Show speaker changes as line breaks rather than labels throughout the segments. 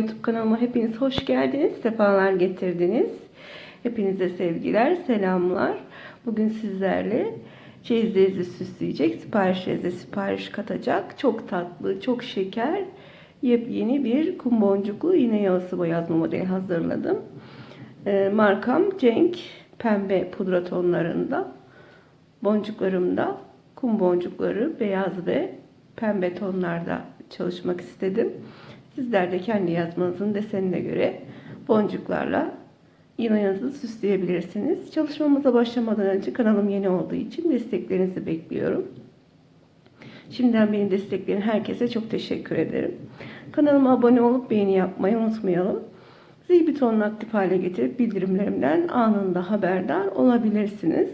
YouTube kanalıma hepiniz hoş geldiniz. Sefalar getirdiniz. Hepinize sevgiler, selamlar. Bugün sizlerle çeyizlerinizi süsleyecek, siparişlerinize sipariş katacak. Çok tatlı, çok şeker, yepyeni bir kum boncuklu iğne yağısı boyazma modeli hazırladım. Ee, markam Cenk pembe pudra tonlarında. Boncuklarımda kum boncukları beyaz ve pembe tonlarda çalışmak istedim. Sizler de kendi yazmanızın desenine göre boncuklarla iğneyanızı süsleyebilirsiniz. Çalışmamıza başlamadan önce kanalım yeni olduğu için desteklerinizi bekliyorum. Şimdiden beni destekleyen herkese çok teşekkür ederim. Kanalıma abone olup beğeni yapmayı unutmayalım. Zil butonunu aktif hale getirip bildirimlerimden anında haberdar olabilirsiniz.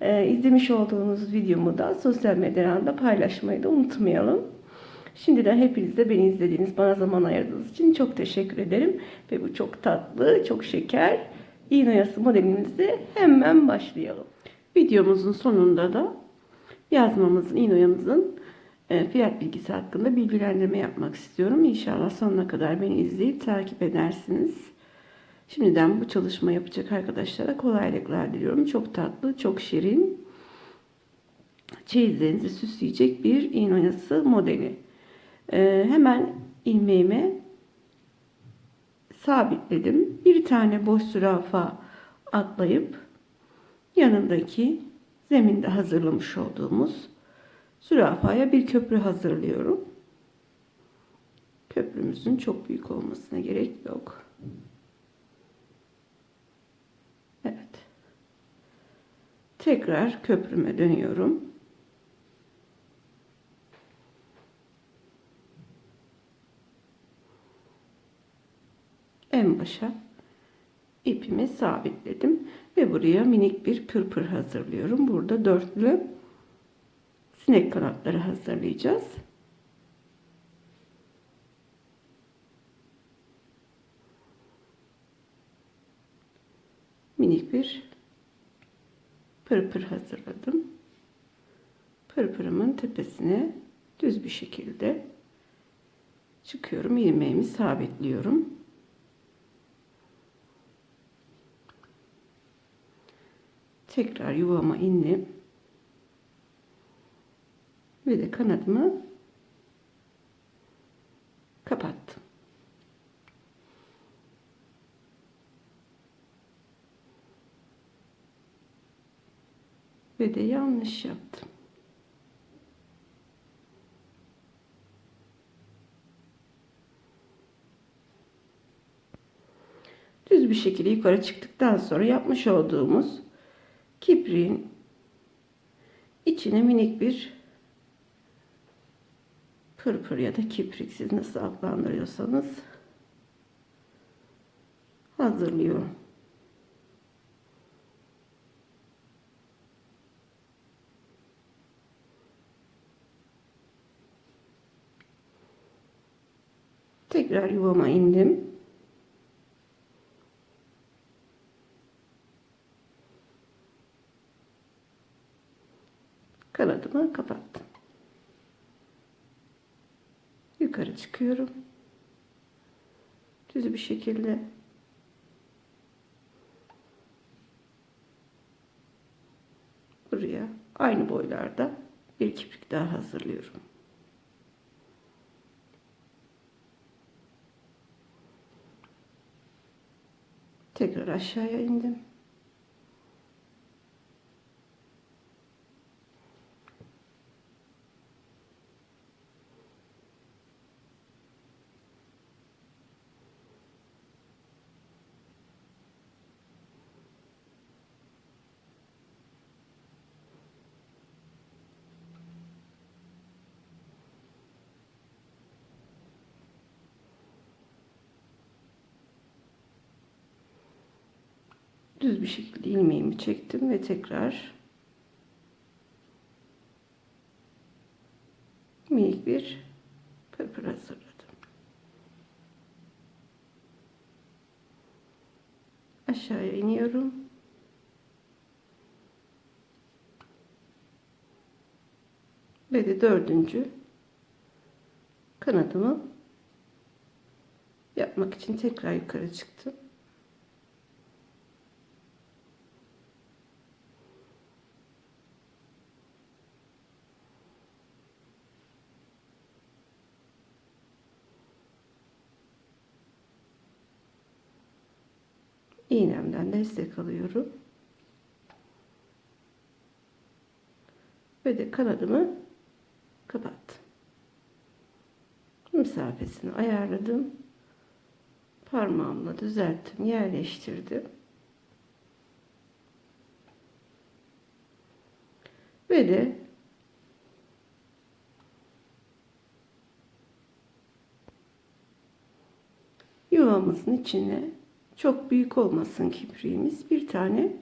Ee, izlemiş olduğunuz videomu da sosyal medyadan paylaşmayı da unutmayalım. Şimdiden hepinize beni izlediğiniz, bana zaman ayırdığınız için çok teşekkür ederim. Ve bu çok tatlı, çok şeker iğne oyası modelimizde hemen başlayalım. Videomuzun sonunda da yazmamızın, iğne oyamızın e, fiyat bilgisi hakkında bilgilendirme yapmak istiyorum. İnşallah sonuna kadar beni izleyip takip edersiniz. Şimdiden bu çalışma yapacak arkadaşlara kolaylıklar diliyorum. Çok tatlı, çok şirin. Çeyizlerinizi süsleyecek bir iğne oyası modeli. Ee, hemen ilmeğime sabitledim. Bir tane boş zürafa atlayıp yanındaki zeminde hazırlamış olduğumuz zürafaya bir köprü hazırlıyorum. Köprümüzün çok büyük olmasına gerek yok. Evet. Tekrar köprüme dönüyorum. En başa ipimi sabitledim ve buraya minik bir pırpır hazırlıyorum. Burada dörtlü sinek kanatları hazırlayacağız. Minik bir pırpır hazırladım. Pırpırımın tepesine düz bir şekilde çıkıyorum. ilmeğimi sabitliyorum. Tekrar yuvama indim ve de kanadımı kapattım. Ve de yanlış yaptım. Düz bir şekilde yukarı çıktıktan sonra yapmış olduğumuz kibriğin içine minik bir pırpır ya da kiprik siz nasıl adlandırıyorsanız hazırlıyorum. Tekrar yuvama indim. Kanadımı kapattım. Yukarı çıkıyorum. Düz bir şekilde buraya aynı boylarda bir kiprik daha hazırlıyorum. Tekrar aşağıya indim. Düz bir şekilde ilmeğimi çektim ve tekrar minik bir pırpır hazırladım. Aşağıya iniyorum. Ve de dördüncü kanadımı yapmak için tekrar yukarı çıktım. İğnemden destek alıyorum. Ve de kanadımı kapattım. Mesafesini ayarladım. Parmağımla düzelttim, yerleştirdim. Ve de yuvamızın içine çok büyük olmasın kipriğimiz. Bir tane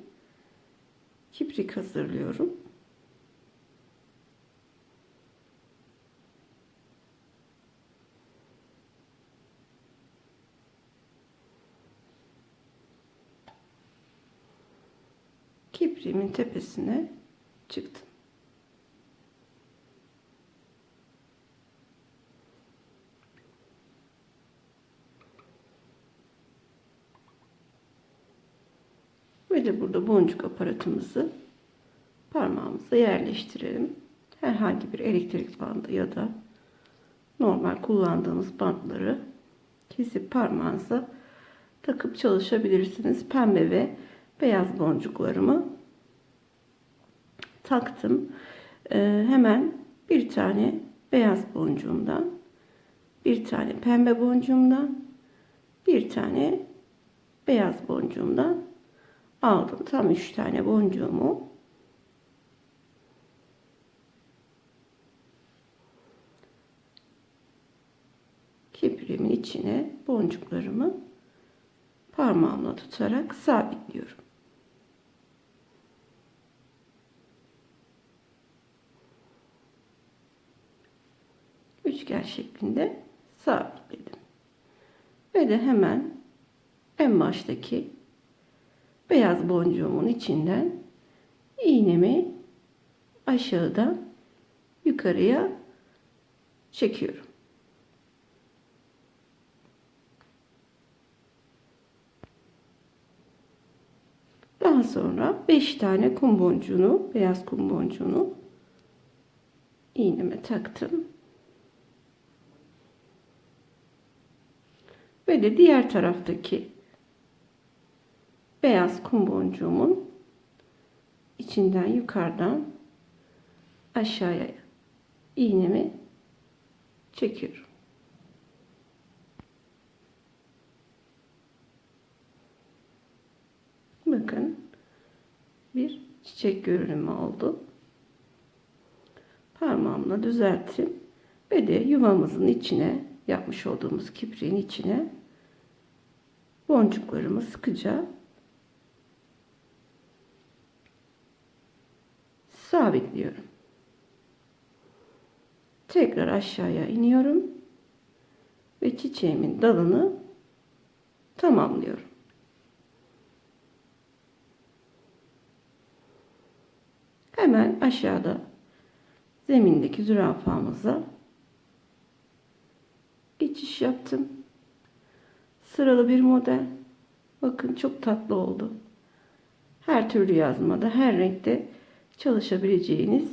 kiprik hazırlıyorum. Kipriğimin tepesine çıktım. Ve burada boncuk aparatımızı parmağımıza yerleştirelim. Herhangi bir elektrik bandı ya da normal kullandığımız bantları kesip parmağınıza takıp çalışabilirsiniz. Pembe ve beyaz boncuklarımı taktım. Ee, hemen bir tane beyaz boncuğumdan, bir tane pembe boncuğumdan, bir tane beyaz boncuğumdan aldım. Tam 3 tane boncuğumu kipriğimin içine boncuklarımı parmağımla tutarak sabitliyorum. Üçgen şeklinde sabitledim. Ve de hemen en baştaki beyaz boncuğumun içinden iğnemi aşağıdan yukarıya çekiyorum. Daha sonra 5 tane kum boncuğunu, beyaz kum boncuğunu iğneme taktım. Ve de diğer taraftaki beyaz kum boncuğumun içinden yukarıdan aşağıya iğnemi çekiyorum. Bakın bir çiçek görünümü oldu. Parmağımla düzelttim ve de yuvamızın içine yapmış olduğumuz kipriğin içine boncuklarımı sıkıca sabitliyorum. Tekrar aşağıya iniyorum ve çiçeğimin dalını tamamlıyorum. Hemen aşağıda zemindeki zürafamıza geçiş yaptım. Sıralı bir model. Bakın çok tatlı oldu. Her türlü yazmada, her renkte çalışabileceğiniz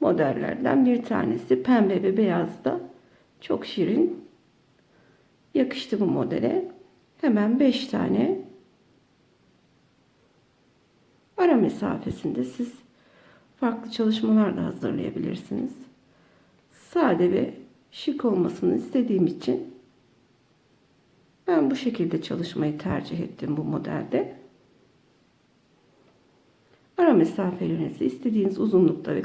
modellerden bir tanesi. Pembe ve beyaz da çok şirin. Yakıştı bu modele. Hemen 5 tane ara mesafesinde siz farklı çalışmalar da hazırlayabilirsiniz. Sade ve şık olmasını istediğim için ben bu şekilde çalışmayı tercih ettim bu modelde. Ara mesafelerinizi istediğiniz uzunlukta ve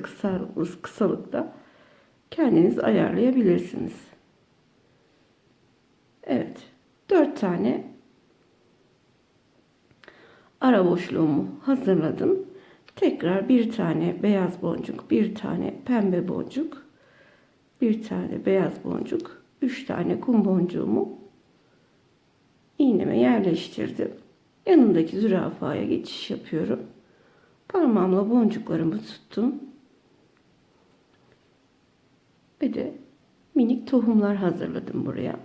kısalıkta kendiniz ayarlayabilirsiniz. Evet. 4 tane ara boşluğumu hazırladım. Tekrar bir tane beyaz boncuk, bir tane pembe boncuk, bir tane beyaz boncuk, üç tane kum boncuğumu iğneme yerleştirdim. Yanındaki zürafaya geçiş yapıyorum. Parmağımla boncuklarımı tuttum. Ve de minik tohumlar hazırladım buraya.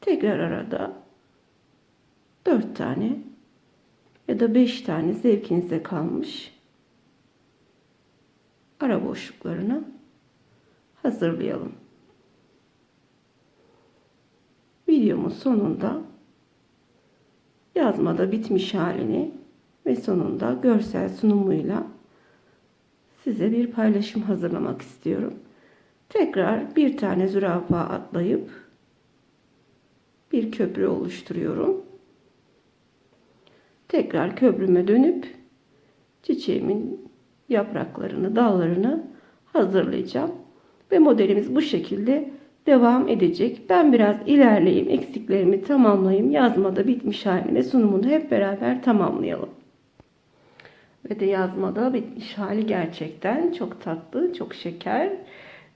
tekrar arada 4 tane ya da 5 tane zevkinize kalmış ara boşluklarını hazırlayalım. Videomun sonunda yazmada bitmiş halini ve sonunda görsel sunumuyla size bir paylaşım hazırlamak istiyorum. Tekrar bir tane zürafa atlayıp bir köprü oluşturuyorum. Tekrar köprüme dönüp çiçeğimin yapraklarını, dallarını hazırlayacağım. Ve modelimiz bu şekilde devam edecek. Ben biraz ilerleyeyim, eksiklerimi tamamlayayım. Yazmada bitmiş halini ve sunumunu hep beraber tamamlayalım. Ve de yazmada bitmiş hali gerçekten çok tatlı, çok şeker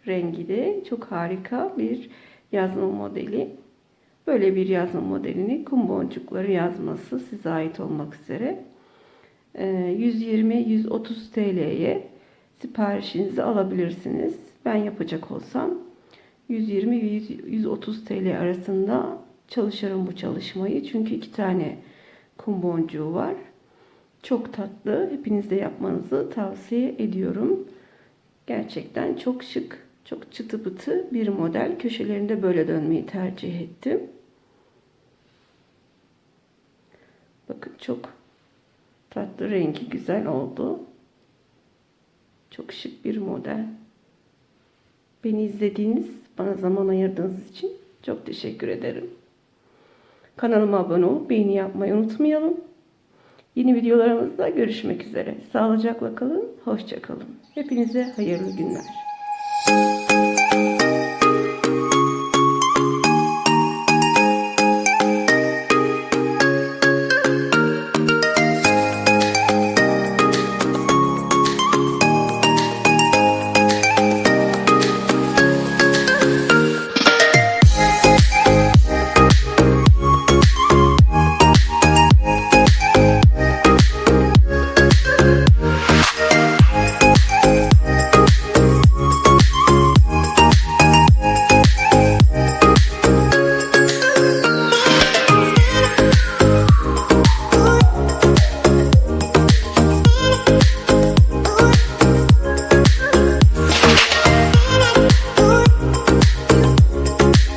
rengi çok harika bir yazma modeli. Böyle bir yazma modelini kum boncukları yazması size ait olmak üzere 120-130 TL'ye siparişinizi alabilirsiniz. Ben yapacak olsam 120-130 TL arasında çalışırım bu çalışmayı. Çünkü iki tane kum boncuğu var. Çok tatlı. Hepiniz de yapmanızı tavsiye ediyorum. Gerçekten çok şık, çok çıtı pıtı bir model. Köşelerinde böyle dönmeyi tercih ettim. Bakın çok tatlı rengi güzel oldu. Çok şık bir model. Beni izlediğiniz, bana zaman ayırdığınız için çok teşekkür ederim. Kanalıma abone olup beğeni yapmayı unutmayalım. Yeni videolarımızda görüşmek üzere. Sağlıcakla kalın, hoşça kalın. Hepinize hayırlı günler.